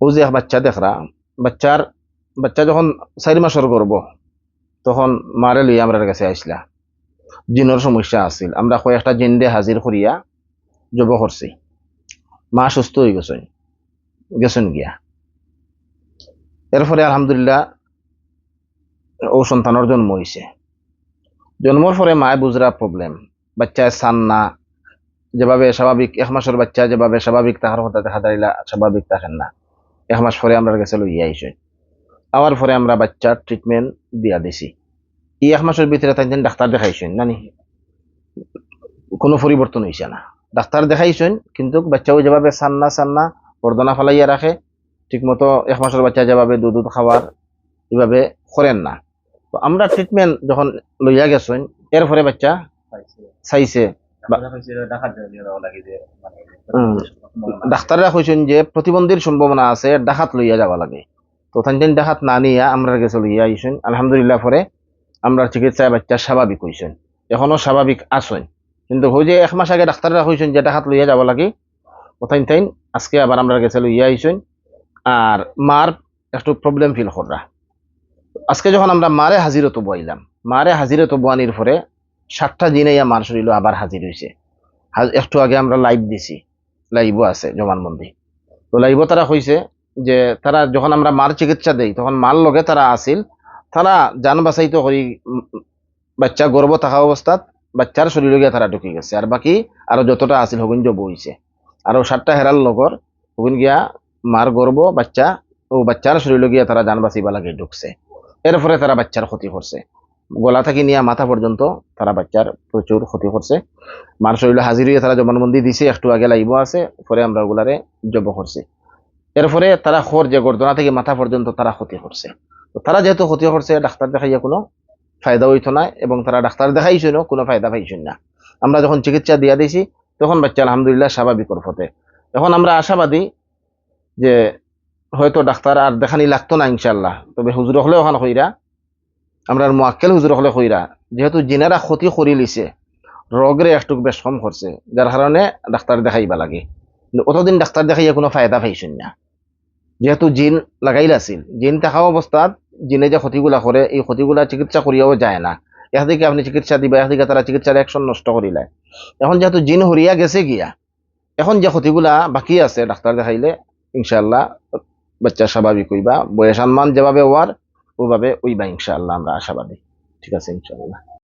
ও যে বাচ্চা দেখরা, বাচ্চার, বাচ্চা যখন চারি মাসের গর্ব, তখন মারে লইয়া আমরা কাছে আইসলা জিনের সমস্যা আছিল। আমরা কয়েকটা জিন দিয়ে হাজির করিয়া জব করছি। মা সুস্থ হয়ে গেছেন গেছেন গিয়া। এরপরে আলহামদুলিল্লাহ, ও সন্তানের জন্ম হয়েছে জন্মর পরে মায় বুঝরা প্রবলেম বাচ্চায় সান না। যেভাবে স্বাভাবিক, এক মাসের বাচ্চা যেভাবে স্বাভাবিক, তাহার কথা দেখা দাঁড়িলা স্বাভাবিক থাকেন না। এক মাস পরে আমরা কাছে লইয়া আইসে আবার পরে আমরা বাচ্চার ট্রিটমেন্ট দিয়া দিছি। এই এক মাসের ভিতরে তাই ডাক্তার দেখাইছেন নানি? কোনো পরিবর্তন হয়েছে না। ডাক্তার দেখাইছেন কিন্তু বাচ্চাও যেভাবে সান্না সান্না বর্দনা ফালাইয়া রাখে ঠিক মতো এক মাসের বাচ্চা যেভাবে দুধ দুধ খাওয়ার এভাবে করেন না। তো আমরা ট্রিটমেন্ট যখন লইয়া গেছেন এরপরে বাচ্চা চাইছে। ডাক্তাররা কইছেন যে প্রতিবন্ধীর সম্ভাবনা আছে ডাকাত লইয়া যাওয়া লাগে। তো ডাকাত না নিয়া আমরা গেছে লইয়া আইসেন। আলহামদুলিল্লাহ পরে আমরা চিকিৎসায় বাচ্চা স্বাভাবিক হইছেন। এখনও স্বাভাবিক আসেন কিন্তু হই যে এক মাস আগে ডাক্তাররা কইছেন যে ডাকাত লইয়া যাওয়া লাগে। ওথাইন তাইন আজকে আবার আমরা গেছে লইয়া আইসেন। আর মার একটু প্রবলেম ফিল কররা। আজকে যখন আমরা মারে হাজিরত বইলাম মারে হাজিরত বয়ানির পরে সাতটা দিনে মার শরীর আবার হাজির হয়েছে একটু আগে আমরা লাইভ দিছি। লাইভও আছে জবানবন্দি তো লাইভও তারা কইছে যে তারা যখন আমরা মার চিকিৎসা দেই, তখন মার লগে তারা আছিল, তারা যান বাছাইত করি বাচ্চা গর্ভ থাকা অবস্থাত বাচ্চার শরীরে গিয়ে তারা ঢুকে গেছে। আর বাকি আরও যতটা আছিল হগুন জব হইছে। আর সাতটা হেরাল লগর হগুন গিয়া মার গর্ভ বাচ্চা ও বাচ্চার শরীরে গিয়া তারা যান বাঁচিবা লাগে ঢুকছে। এরপরে তারা বাচ্চার ক্ষতি করছে। গলা থেকে নিয়ে মাথা পর্যন্ত তারা বাচ্চার প্রচুর ক্ষতি করছে মার শরীরে হাজির হয়ে তারা জবানবন্দি দিছে, একটু আগে লাইব আছে, পরে আমরা ওগুলারে জব করছি এরপরে তারা খোর যে গর্দনা থেকে মাথা পর্যন্ত তারা ক্ষতি করছে তো তারা যেহেতু ক্ষতি করছে ডাক্তার দেখাইয়া কোনো ফায়দা হইতো না এবং তারা ডাক্তার দেখাইছিল কোনো ফায়দা পাইছেন না। আমরা যখন চিকিৎসা দিয়া দিয়েছি তখন বাচ্চা আলহামদুলিল্লাহ স্বাভাবিক ফতে এখন আমরা আশাবাদী যে হয়তো ডাক্তার আর দেখানি লাগতো না ইনশাল্লাহ তবে হুজুর হলেও ওখানে কইরা আমরা মোয়াক্কেল হুজুর হলে কইরা যেহেতু জিনারা ক্ষতি করি লিছে, রোগরে একটু বেশ কম করছে, যার কারণে ডাক্তার দেখাইবা লাগে। অতদিন ডাক্তার দেখাইয়া কোনো ফায়দা পাইছেন না। যেহেতু জিন লাগাইল আছিল, জিন থাকা অবস্থাত জিনে যে ক্ষতিগুলা করে, এই ক্ষতিগুলা চিকিৎসা করিয়াও যায় না। একদিকে আপনি চিকিৎসা দিবা একদিকে তারা চিকিৎসার অ্যাকশন নষ্ট করিলে এখন যেহেতু জিন হরিয়া গেছে গিয়া, এখন যে ক্ষতিগুলা বাকি আছে, ডাক্তার দেখাইলে ইনশাল্লাহ বাচ্চা স্বাভাবিক হইবা। বয়সানমান যেভাবে হওয়ার ওভাবে ওইবা ইনশাআল্লাহ আমরা আশাবাদী। ঠিক আছে ইনশাআল্লাহ।